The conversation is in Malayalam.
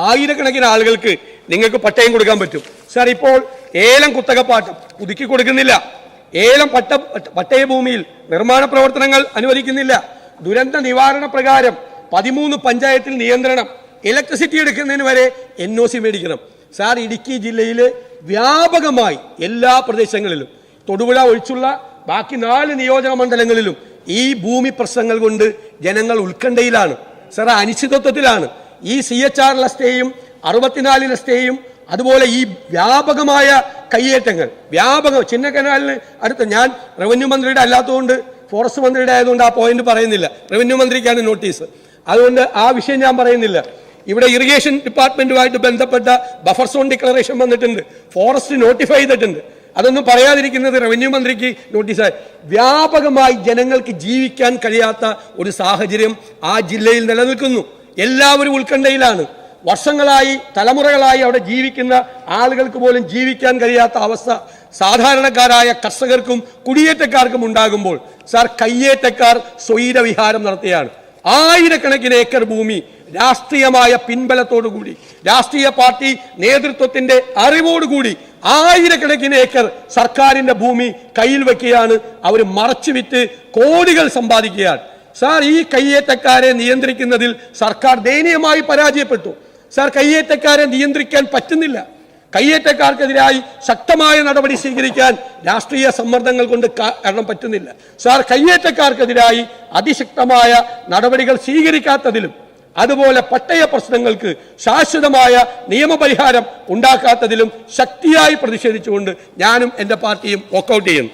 ആയിരക്കണക്കിന് ആളുകൾക്ക് നിങ്ങൾക്ക് പട്ടയം കൊടുക്കാൻ പറ്റും. സാർ ഇപ്പോൾ ഏലം കുത്തകപ്പാട്ടം പുതുക്കി കൊടുക്കുന്നില്ല. ഏലം പട്ട പട്ടയ ഭൂമിയിൽ നിർമ്മാണ പ്രവർത്തനങ്ങൾ അനുവദിക്കുന്നില്ല. ദുരന്ത നിവാരണ പ്രകാരം പതിമൂന്ന് പഞ്ചായത്തിൽ നിയന്ത്രണം ഇലക്ട്രിസിറ്റി എടുക്കുന്നതിന് വരെ എൻ ഒ സി മേടിക്കണം. സാർ ഇടുക്കി ജില്ലയിൽ വ്യാപകമായി എല്ലാ പ്രദേശങ്ങളിലും തൊടുപുഴ ഒഴിച്ചുള്ള ബാക്കി നാല് നിയോജക മണ്ഡലങ്ങളിലും ഈ ഭൂമി പ്രശ്നങ്ങൾ കൊണ്ട് ജനങ്ങൾ ഉത്കണ്ഠയിലാണ്. സാർ അനിശ്ചിതത്വത്തിലാണ്. ഈ സി എച്ച് ആർ സ്റ്റേയും അറുപത്തിനാലിലെ സ്റ്റേയും അതുപോലെ ഈ വ്യാപകമായ കയ്യേറ്റങ്ങൾ വ്യാപകം ചിന്ന കനാലിന് അടുത്ത് ഞാൻ റവന്യൂ മന്ത്രിയുടെ അല്ലാത്തതുകൊണ്ട് ഫോറസ്റ്റ് മന്ത്രിയുടെ ആയതുകൊണ്ട് ആ പോയിന്റ് പറയുന്നില്ല. റവന്യൂ മന്ത്രിക്കാണ് നോട്ടീസ് അതുകൊണ്ട് ആ വിഷയം ഞാൻ പറയുന്നില്ല. ഇവിടെ ഇറിഗേഷൻ ഡിപ്പാർട്ട്മെന്റുമായിട്ട് ബന്ധപ്പെട്ട ബഫർ സോൺ ഡിക്ലറേഷൻ വന്നിട്ടുണ്ട്. ഫോറസ്റ്റ് നോട്ടിഫൈ ചെയ്തിട്ടുണ്ട്. അതൊന്നും പറയാതിരിക്കുന്നത് റവന്യൂ മന്ത്രിക്ക് നോട്ടീസായി വ്യാപകമായി ജനങ്ങൾക്ക് ജീവിക്കാൻ കഴിയാത്ത ഒരു സാഹചര്യം ആ ജില്ലയിൽ നിലനിൽക്കുന്നു. എല്ലാവരും ഉത്കണ്ഠയിലാണ്. വർഷങ്ങളായി തലമുറകളായി അവിടെ ജീവിക്കുന്ന ആളുകൾക്ക് പോലും ജീവിക്കാൻ കഴിയാത്ത അവസ്ഥ സാധാരണക്കാരായ കർഷകർക്കും കുടിയേറ്റക്കാർക്കും ഉണ്ടാകുമ്പോൾ സാർ കയ്യേറ്റക്കാർ സ്വൈരവിഹാരം നടത്തുകയാണ് ആയിരക്കണക്കിന് ഏക്കർ ഭൂമി രാഷ്ട്രീയമായ പിൻബലത്തോടുകൂടി രാഷ്ട്രീയ പാർട്ടി നേതൃത്വത്തിന്റെ അറിവോടുകൂടി ആയിരക്കണക്കിന് ഏക്കർ സർക്കാരിന്റെ ഭൂമി കയ്യിൽ വെക്കുകയാണ് അവർ മറച്ചു വിറ്റ് കോടികൾ സമ്പാദിക്കുകയാണ്. സാർ ഈ കയ്യേറ്റക്കാരെ നിയന്ത്രിക്കുന്നതിൽ സർക്കാർ ദയനീയമായി പരാജയപ്പെട്ടു. സാർ കയ്യേറ്റക്കാരെ നിയന്ത്രിക്കാൻ പറ്റുന്നില്ല. കയ്യേറ്റക്കാർക്കെതിരായി ശക്തമായ നടപടി സ്വീകരിക്കാൻ രാഷ്ട്രീയ സമ്മർദ്ദങ്ങൾ കൊണ്ട് കാരണം പറ്റുന്നില്ല. സാർ കയ്യേറ്റക്കാർക്കെതിരായി അതിശക്തമായ നടപടികൾ സ്വീകരിക്കാത്തതിലും അതുപോലെ പട്ടയ പ്രശ്നങ്ങൾക്ക് ശാശ്വതമായ നിയമപരിഹാരം ഉണ്ടാക്കാത്തതിലും ശക്തിയായി പ്രതിഷേധിച്ചുകൊണ്ട് ഞാനും എന്റെ പാർട്ടിയും വോക്കൗട്ട് ചെയ്യുന്നു